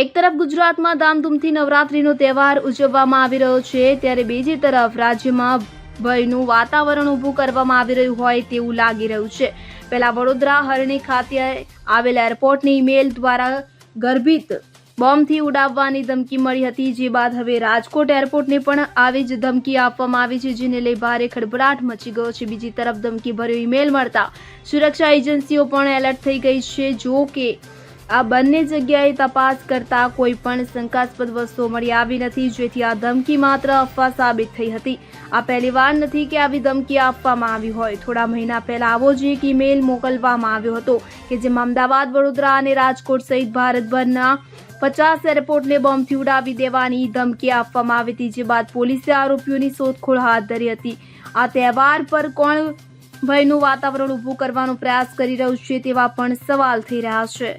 એક તરફ ગુજરાતમાં ધામધૂમથી નવરાત્રીનો તહેવાર ઉજવવામાં આવી રહ્યો છે, ત્યારે બીજી તરફ રાજ્યમાં ભયનું વાતાવરણ ઊભું કરવામાં આવી રહ્યું હોય તેવું લાગી રહ્યું છે. પહેલા વડોદરા, હરણી ખાતે આવેલ એરપોર્ટની ઈમેલ દ્વારા ગર્ભિત બોમ્બથી ઉડાવવાની ધમકી મળી હતી, જે બાદ હવે રાજકોટ એરપોર્ટને પણ આવી જ ધમકી આપવામાં આવી છે, જેને લઈ ભારે ખળભળાટ મચી ગયો છે. બીજી તરફ ધમકી ભર્યો ઈમેલ મળતા સુરક્ષા એજન્સીઓ પણ એલર્ટ થઈ ગઈ છે. જો કે આ બંને જગ્યાએ તપાસ કરતા કોઈ પણ શંકાસ્પદ વસ્તુઓ મળી આવી નથી, જેથી આ ધમકી માત્ર અફવા સાબિત થઈ હતી. આ પહેલીવાર નથી કે આવી ધમકી આપવામાં આવી હોય. થોડા મહિના પહેલા આવો જ એક ઈમેલ મોકલવામાં આવ્યો હતો કે જેમાં અમદાવાદ, વડોદરા અને રાજકોટ સહિત ભારતભરના પચાસ એરપોર્ટને બોમ્બથી ઉડાવી દેવાની ધમકી આપવામાં આવી હતી, જે બાદ પોલીસે આરોપીઓની શોધખોળ હાથ ધરી હતી. આ તહેવાર પર કોણ ભયનું વાતાવરણ ઊભું કરવાનો પ્રયાસ કરી રહ્યું છે તેવા પણ સવાલ થઈ રહ્યા છે.